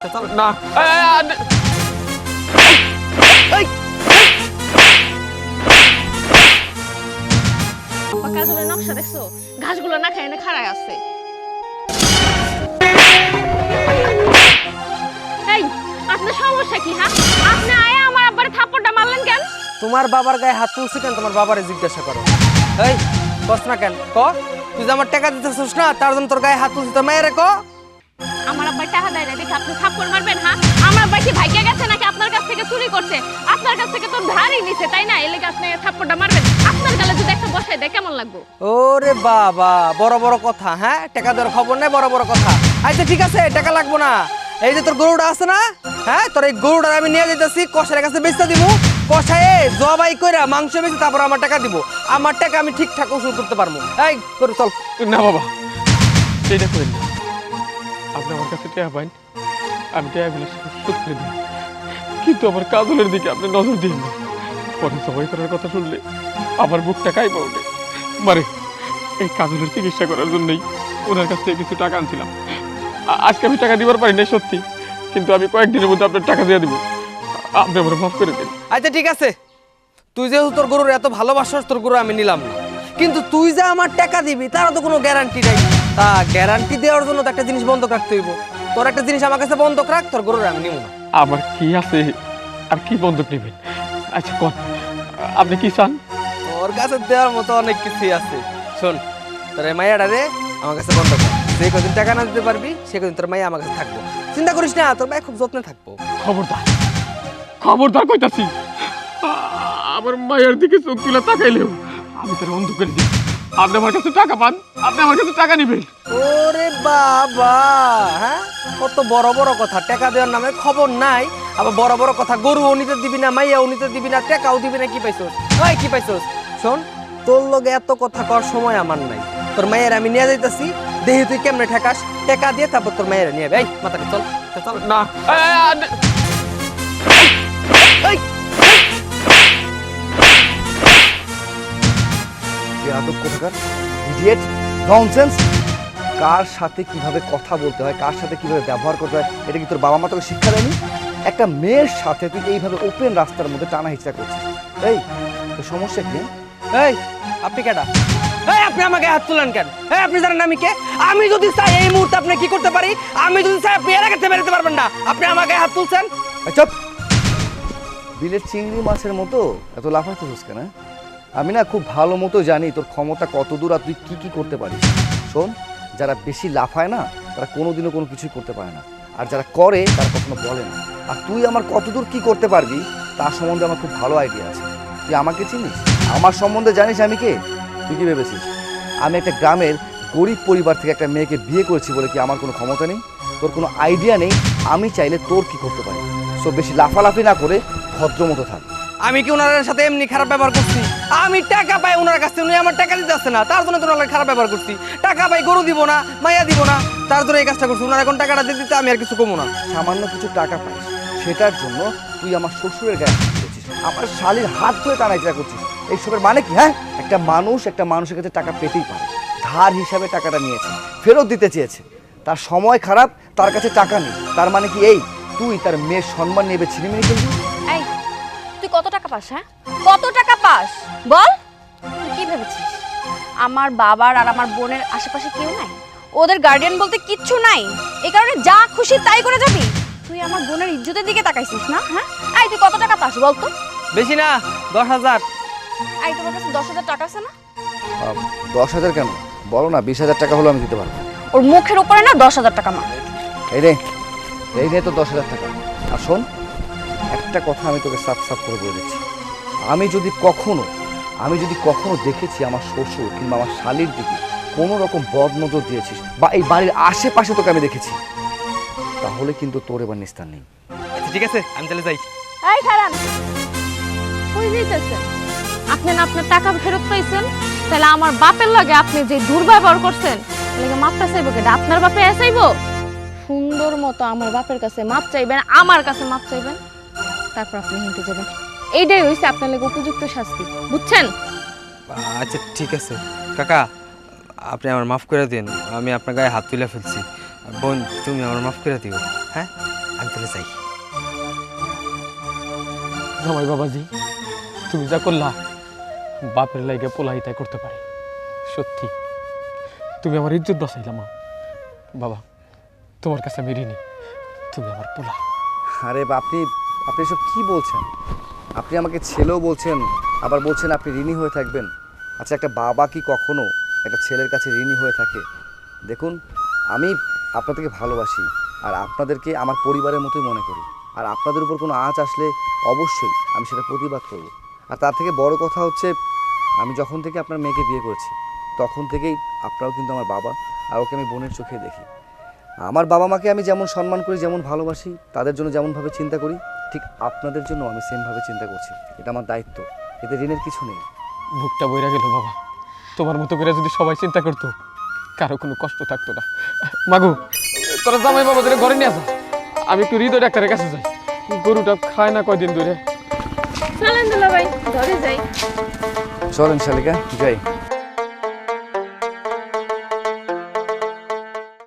চল না। এই, এই, আ- এই বা কাজলের নকশা দেখছ? ঘাসগুলো না খায় না খাড়ায় আছে। এই আপনার সমস্যা কি হ্যাঁ? আপনি আয়া আমার আব্বারে থাপ্পড়টা মারলেন কেন? তোমার বাবার গায়ে হাত তুলছি কেন? তোমার বাবারে জিজ্ঞাসা করো। এই কস না কেন? ক? তুই যে আমার টাকা দিতেছিস না তার জন্য তোর গায়ে হাত তুলছি তোর মায়ের ক? আমার টাকা দেয় না দেখে আপনি থাপ্পড় মারবেন হ্যাঁ? আমার আব্বা কি ভাগ্যে গেছে নাকি আপনার কাছ থেকে চুরি করছে? আপনার কাছ থেকে তো ধারই নিছে তাই না? এলে আপনি থাপ্পড়টা মারবেন। আপনার গালে যদি একটা বসায় দেয় কেমন লাগবে? ওরে বাবা বড় বড় কথা হ্যাঁ? টাকা দেওয়ার খবর নেই বড় বড় কথা। আচ্ছা ঠিক আছে টাকা লাগবো না। এই যে তোর গরুটা আছে না হ্যাঁ? তোর এই গরুটা আমি নিয়ে যেতেছি কষার কাছে বেচতে দিব কষায়ে জবাই কইরা মাংস বেচে তারপর আমার টাকা দিব। আমার টাকা আমি ঠিকঠাক উসুল করতে পারব। এই গরু চল। না বাবা এইটা করেন। না আমার কাছে টেয়া পাইন। আমি টেয়া গুলো শোধ করে দিই কিন্তু আমার কাজলের দিকে আপনি নজর দিন পরে সবাই করার কথা শুনলে আমার বুকটা কাইবা ওঠে। মারে, এই কাজলের চিকিৎসা করার জন্যই ওনার কাছ থেকে কিছু টাকা আনছিলাম। আজকে আমি টাকা দিবার পারি না সত্যি। কিন্তু আমি কয়েকদিনের মধ্যে আপনার টাকা দিয়ে দিব। আপনি আমার মাফ করে দিন। আচ্ছা ঠিক আছে। তুই যেহেতু তোর গরুর এত ভালোবাসাস তোর গরু আমি নিলাম না। কিন্তু তুই যে আমার টাকা দিবি, তারও তো কোনো গ্যারান্টি নাই। তা গ্যারান্টি দেওয়ার জন্য তো একটা জিনিস বন্ধক রাখতে হইব। তোর একটা জিনিস আমার কাছে বন্ধক রাখ তোর গরুর আমি নিব না। আমার কি আছে? আর কি বন্ধক নেবেন? আচ্ছা কন? আপনি কি চান? তোর কাছে দেওয়ার মতো অনেক কিছুই আছে। শোন তোর এই মাইয়াটা রে আমার কাছে বন্ধক রাখ। যে কদিন টাকা না দিতে পারবি সে কদিন তোর মাইয়া আমার কাছে থাকব। চিন্তা করিস না তোর মাই খুব যত্নে থাকব। খবরদার। খবরদার কইতাছি। আমার মায়ের দিকে চোখ তুলে তাকাইলেও আমি তার অন্ধ করে দিই। আপনি আমার কাছে টাকা পান আপনি আমার কাছে টাকা নেবেন ওরে বাবা হ্যাঁ কত বড় বড় কথা টাকা দেওয়ার নামে খবর নাই আবার বড় বড় কথা গরু নিতে দিবি না মাইয়াও নিতে দিবি না টাকাও দিবি না কি পাইছস ওই কি পাইছস শোন তোর লগে এত কথা কর সময় আমার নাই তোর মায়ের আমি নিয়ে যাইতাছি দেহি তুই কেমনে ঠেকাস টাকা দিয়ে তারপর তোর মায়ের নিয়ে যাবে। এই চল চল, চল না বেয়াদব কোথাকার? ইডিয়েট ননসেন্স কার সাথে কীভাবে কথা বলতে হয়? কার সাথে কীভাবে ব্যবহার করতে হয়? এটা কি তোর বাবা মা তোকে শিক্ষা দেয়নি? একটা মেয়ের সাথে তুই এইভাবে ওপেন রাস্তার মধ্যে টানা হিচড়া করছিস। এই তোর সমস্যা কি? এই আপনি কেডা? এই আপনি আমাকে হাত তুলেন কেন? এই আপনি জানেন আমি কে? আমি যদি চাই এই মুহূর্তে আপনি কি করতে পারি? আমি যদি চাই আপনি এলাকাতে বেরোতে পারবেন না। আপনি আমাকে হাত তুলছেন? চুপ। বিলের চিংড়ি মাছের মতো এত কেন হ্যাঁ? আমি না খুব ভালো মতো জানি তোর ক্ষমতা কত দূর আর তুই কী কী করতে পারিস। শোন, যারা বেশি লাফায় না, তারা কোনোদিনও কোনো কিছুই করতে পারে না। আর যারা করে, তারা কখনো বলে না। আর তুই আমার কতদূর কি করতে পারবি, তার সম্বন্ধে আমার খুব ভালো আইডিয়া আছে। তুই আমাকে চিনিস? আমার সম্বন্ধে জানিস আমি কে? তুই কি ভেবেছিস? আমি একটা গ্রামের গরিব পরিবার থেকে একটা মেয়েকে বিয়ে করেছি বলে কি আমার কোনো ক্ষমতা নেই? তোর কোনো আইডিয়া নেই? আমি চাইলে তোর কি করতে পারি? সো বেশি লাফালাফি না করে ভদ্র মতো থাক। আমি কি ওনার সাথে এমনি খারাপ ব্যবহার করছি? আমি টাকা পাই ওনার কাছ থেকে, উনি আমার টাকা দিতে আসছে না। তার জন্য তো ওনার খারাপ ব্যবহার করছি। টাকা পাই, গরু দিব না, মাইয়া দিব না, তার জন্য এই কাজটা করছি। ওনার এখন টাকাটা দিতে আমি আর কিছু কমো না। সামান্য কিছু টাকা পাই সেটার জন্য তুই আমার শ্বশুরের গায়ে আমার শালির হাত ধরে টানাইচা করছিস। এইসবের মানে কি হ্যাঁ? একটা মানুষ একটা মানুষের কাছে টাকা পেতেই পারে। ধার হিসাবে টাকাটা নিয়েছে, ফেরত দিতে চেয়েছে। তার সময় খারাপ, তার কাছে টাকা নেই। তার মানে কি এই? তুই তার মেয়ের সম্মান নেবে ছিনিমিনি খেলবি? তুই কত টাকা পাস হ্যাঁ? কত টাকা পাস? বল। তুই কি ভেবেছিস? আমার বাবার আর আমার বোনের আশেপাশে কেউ নাই? ওদের গার্ডিয়ান বলতে কিচ্ছু নাই? এই কারণে যা খুশি তাই করে যাবি? তুই আমার বোনের ইজ্জতের দিকে তাকাইছিস না হ্যাঁ? এই তুই কত টাকা পাস বল তো? বেশি না দশ হাজার। এই তোমার কাছে দশ হাজার টাকা আছে না? দশ হাজার কেন? বলো না বিশ হাজার টাকা হলো আমি দিতে পারব। ওর মুখের উপরে না দশ হাজার টাকা মা এই রে এই নে তো দশ হাজার টাকা। আর শোন একটা কথা আমি তোকে সাফ সাফ করে বলে দিচ্ছি। আমি যদি কখনো আমি যদি কখনো দেখেছি আমার শ্বশুর কিংবা আমার শালির দিকে কোনো রকম বদ নজর দিয়েছিস বা এই বাড়ির আশেপাশে তোকে আমি দেখেছি তাহলে কিন্তু তোর এবার নিস্তার নেই। আচ্ছা ঠিক আছে আমি তাহলে যাই। এই খারান কই যাইতেছেন? আপনি না আপনার টাকা ফেরত পাইছেন তাহলে আমার বাপের লাগে আপনি যে দুর্ব্যবহার করছেন তাহলে মাপটা চাইব কেটা আপনার বাপে চাইব? সুন্দর মতো আমার বাপের কাছে মাপ চাইবেন আমার কাছে মাপ চাইবেন? তারপর আপনি হিনতে যাবেন। এইটাই হইছে আপনার লাগে উপযুক্ত শাস্তি বুঝছেন? আচ্ছা ঠিক আছে। কাকা আপনি আমার মাফ করে দিন আমি আপনার গায়ে হাত তুলে ফেলছি। বোন তুমি আমার মাফ করে দিও হ্যাঁ? আমি তাহলে যাই। জামাই বাবাজি তুমি যা করলা বাপের লাইগে পোলাই তাই করতে পারে। সত্যি। তুমি আমার ইজ্জত বাঁচাইলা মা। বাবা তোমার কাছে আমি ঋণী তুমি আমার পোলা। আরে বা আপনি এসব কি বলছেন? আপনি আমাকে ছেলেও বলছেন, আবার বলছেন আপনি ঋণী হয়ে থাকবেন। আচ্ছা একটা বাবা কি কখনো একটা ছেলের কাছে ঋণী হয়ে থাকে? দেখুন, আমি আপনাদেরকে ভালোবাসি, আর আপনাদেরকে আমার পরিবারের মতোই মনে করি। আর আপনাদের উপর কোনো আঁচ আসলে অবশ্যই আমি সেটা প্রতিবাদ করব। আর তার থেকে বড় কথা হচ্ছে, আমি যখন থেকে আপনার মেয়েকে বিয়ে করেছি, তখন থেকেই আপনারাও কিন্তু আমার বাবা, আর ওকে আমি বোনের চোখে দেখি। আমার বাবা মাকে আমি যেমন সম্মান করি, যেমন ভালোবাসি, তাদের জন্য যেমনভাবে চিন্তা করি ঠিক আপনাদের জন্য আমি সেমভাবে চিন্তা করছি। এটা আমার দায়িত্ব। এতে ঋণের কিছু নেই। বুকটা বইরা গেল বাবা। তোমার মতো করে যদি সবাই চিন্তা করতো কারও কোনো কষ্ট থাকতো না। মাগু তোরা জামাই বাবাদের ঘরে নিয়ে আসা আমি একটু হৃদয় ডাক্তারের কাছে যাই। গরুটা খায় না কয়দিন ধরে। চলেন দুলা ভাই ঘরে যাই। চলেন শালিকা যাই।